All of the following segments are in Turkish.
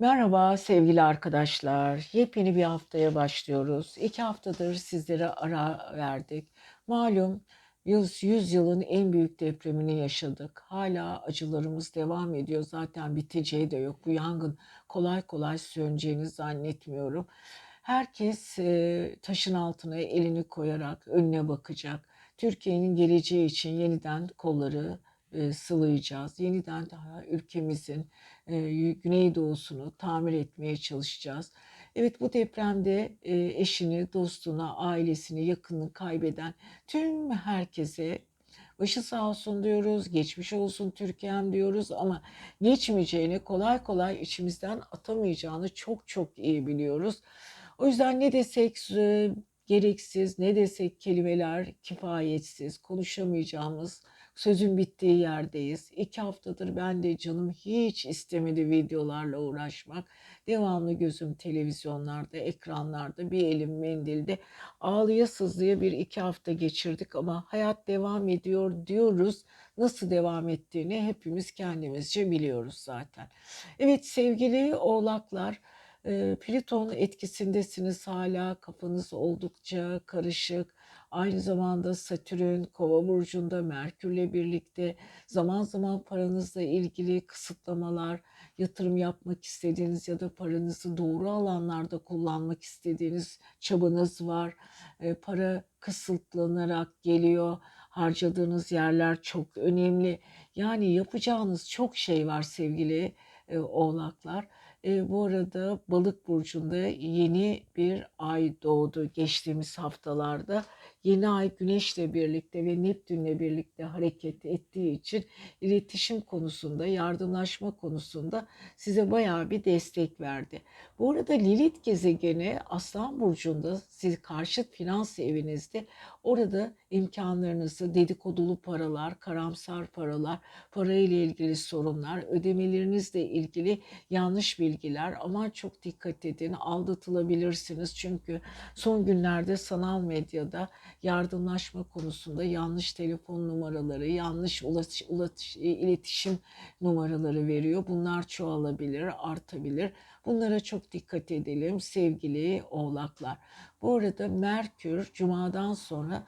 Merhaba sevgili arkadaşlar. Yepyeni bir haftaya başlıyoruz. İki haftadır sizlere ara verdik. Malum 100, 100 yılın en büyük depremini yaşadık. Hala acılarımız devam ediyor. Zaten biteceği de yok. Bu yangın kolay kolay söneceğini zannetmiyorum. Herkes e, taşın altına elini koyarak önüne bakacak. Türkiye'nin geleceği için yeniden kolları e, sıvayacağız. Yeniden daha ülkemizin e, güneydoğusunu tamir etmeye çalışacağız. Evet bu depremde e, eşini, dostuna, ailesini, yakınını kaybeden tüm herkese başı sağ olsun diyoruz, geçmiş olsun Türkiye'm diyoruz ama geçmeyeceğini kolay kolay içimizden atamayacağını çok çok iyi biliyoruz. O yüzden ne desek gereksiz, ne desek kelimeler kifayetsiz, konuşamayacağımız, sözün bittiği yerdeyiz. İki haftadır ben de canım hiç istemedi videolarla uğraşmak. Devamlı gözüm televizyonlarda, ekranlarda, bir elim mendilde. Ağlıya sızlıya bir iki hafta geçirdik ama hayat devam ediyor diyoruz. Nasıl devam ettiğini hepimiz kendimizce biliyoruz zaten. Evet sevgili oğlaklar, e, Plüton etkisindesiniz hala. Kafanız oldukça karışık. Aynı zamanda Satürn Kova burcunda Merkürle birlikte zaman zaman paranızla ilgili kısıtlamalar, yatırım yapmak istediğiniz ya da paranızı doğru alanlarda kullanmak istediğiniz çabanız var. E, para kısıtlanarak geliyor. Harcadığınız yerler çok önemli. Yani yapacağınız çok şey var sevgili e, oğlaklar. E, bu arada Balık burcunda yeni bir ay doğdu geçtiğimiz haftalarda. Yeni ay Güneş'le birlikte ve Neptün'le birlikte hareket ettiği için iletişim konusunda, yardımlaşma konusunda size bayağı bir destek verdi. Bu arada Lilith gezegeni Aslan burcunda, siz karşıt finans evinizde orada imkanlarınızı, dedikodulu paralar, karamsar paralar, parayla ilgili sorunlar, ödemelerinizle ilgili yanlış bilgiler. Aman çok dikkat edin, aldatılabilirsiniz. Çünkü son günlerde sanal medyada yardımlaşma konusunda yanlış telefon numaraları, yanlış ulaş, ulaş, iletişim numaraları veriyor. Bunlar çoğalabilir, artabilir. Bunlara çok dikkat edelim sevgili oğlaklar. Bu arada Merkür Cuma'dan sonra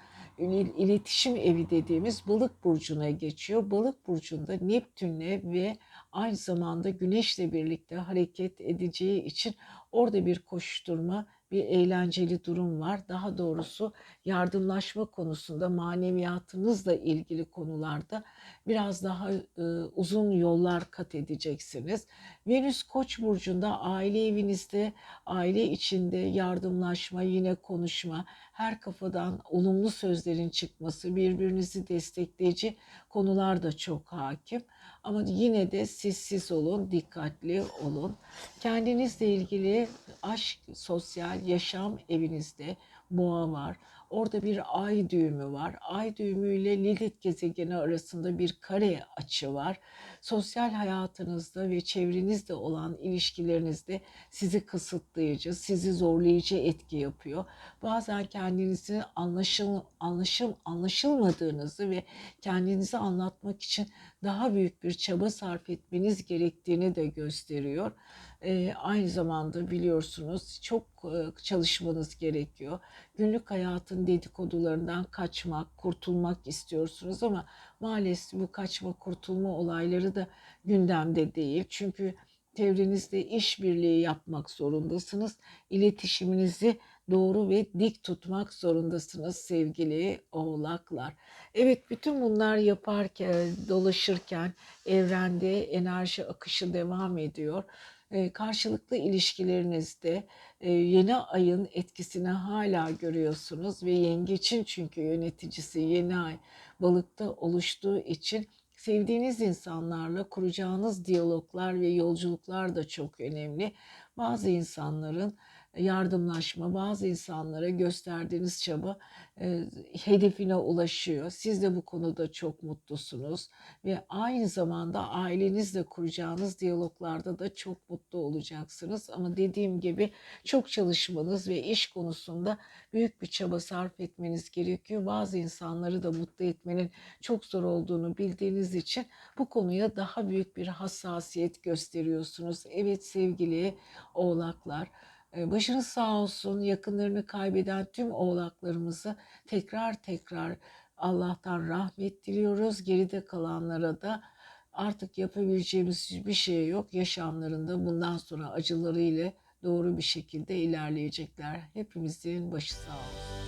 iletişim evi dediğimiz balık burcuna geçiyor. Balık burcunda Neptün'le ve aynı zamanda Güneş'le birlikte hareket edeceği için orada bir koşturma bir eğlenceli durum var. Daha doğrusu yardımlaşma konusunda maneviyatınızla ilgili konularda biraz daha e, uzun yollar kat edeceksiniz. Venüs Koç burcunda aile evinizde, aile içinde yardımlaşma, yine konuşma, her kafadan olumlu sözlerin çıkması, birbirinizi destekleyici konular da çok hakim. Ama yine de sessiz olun, dikkatli olun. Kendinizle ilgili aşk, sosyal yaşam evinizde boğa var. Orada bir ay düğümü var. Ay düğümüyle Lilith gezegeni arasında bir kare açı var. Sosyal hayatınızda ve çevrenizde olan ilişkilerinizde sizi kısıtlayıcı, sizi zorlayıcı etki yapıyor. Bazen kendinizi anlaşıl, anlaşıl, anlaşılmadığınızı ve kendinizi anlatmak için daha büyük bir çaba sarf etmeniz gerektiğini de gösteriyor. E, aynı zamanda biliyorsunuz çok e, çalışmanız gerekiyor. Günlük hayatın dedikodularından kaçmak, kurtulmak istiyorsunuz ama maalesef bu kaçma kurtulma olayları da gündemde değil. Çünkü çevrenizde işbirliği yapmak zorundasınız. İletişiminizi doğru ve dik tutmak zorundasınız sevgili oğlaklar. Evet bütün bunlar yaparken, dolaşırken evrende enerji akışı devam ediyor karşılıklı ilişkilerinizde yeni ayın etkisini hala görüyorsunuz ve yengeçin çünkü yöneticisi yeni ay balıkta oluştuğu için sevdiğiniz insanlarla kuracağınız diyaloglar ve yolculuklar da çok önemli. Bazı insanların yardımlaşma, bazı insanlara gösterdiğiniz çaba e, hedefine ulaşıyor. Siz de bu konuda çok mutlusunuz ve aynı zamanda ailenizle kuracağınız diyaloglarda da çok mutlu olacaksınız. Ama dediğim gibi çok çalışmanız ve iş konusunda büyük bir çaba sarf etmeniz gerekiyor. Bazı insanları da mutlu etmenin çok zor olduğunu bildiğiniz için bu konuya daha büyük bir hassasiyet gösteriyorsunuz. Evet sevgili oğlaklar, başınız sağ olsun. Yakınlarını kaybeden tüm oğlaklarımızı tekrar tekrar Allah'tan rahmet diliyoruz. Geride kalanlara da artık yapabileceğimiz bir şey yok. Yaşamlarında bundan sonra acıları ile doğru bir şekilde ilerleyecekler. Hepimizin başı sağ olsun.